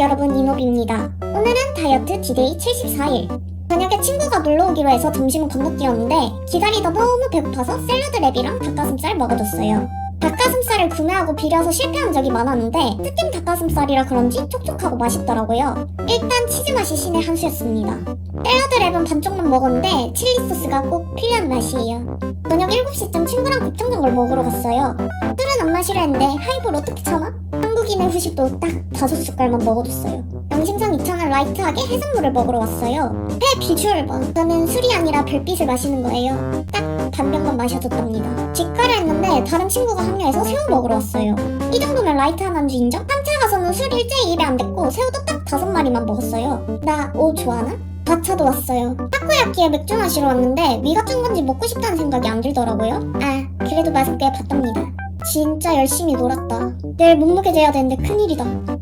여러분 이노비입니다. 오늘은 다이어트 디데이 74일. 저녁에 친구가 놀러 오기로 해서 점심은 건너뛰었는데 기다리다 너무 배고파서 샐러드 랩이랑 닭가슴살 먹어줬어요. 닭가슴살을 구매하고 비려서 실패한 적이 많았는데 스팀 닭가슴살이라 그런지 촉촉하고 맛있더라고요. 일단 치즈 맛이 신의 한 수였습니다. 샐러드 랩은 반쪽만 먹었는데 칠리 소스가 꼭 필요한 맛이에요. 저녁 7시쯤 친구랑 곱창전골 먹으러 갔어요. 술은 안 마시려 했는데 하이볼 어떻게 참아? 후식도 딱 다섯 숟갈만 먹어줬어요. 양심상 2차는 라이트하게 해산물을 먹으러 왔어요. 회 비주얼 봐. 저는 술이 아니라 별빛을 마시는 거예요. 딱 반 병만 마셔줬답니다. 직가를 했는데 다른 친구가 합류해서 새우 먹으러 왔어요. 이 정도면 라이트한 안주 인정? 3차 가서는 술 일제히 입에 안 댔고 새우도 딱 다섯 마리만 먹었어요. 나 오 좋아하나? 4차도 왔어요. 타코야끼에 맥주 마시러 왔는데 위가 짠 건지 먹고 싶다는 생각이 안 들더라고요. 아, 그래도 꽤 봤답니다. 진짜 열심히 놀았다. 내일 몸무게 재야 되는데 큰일이다.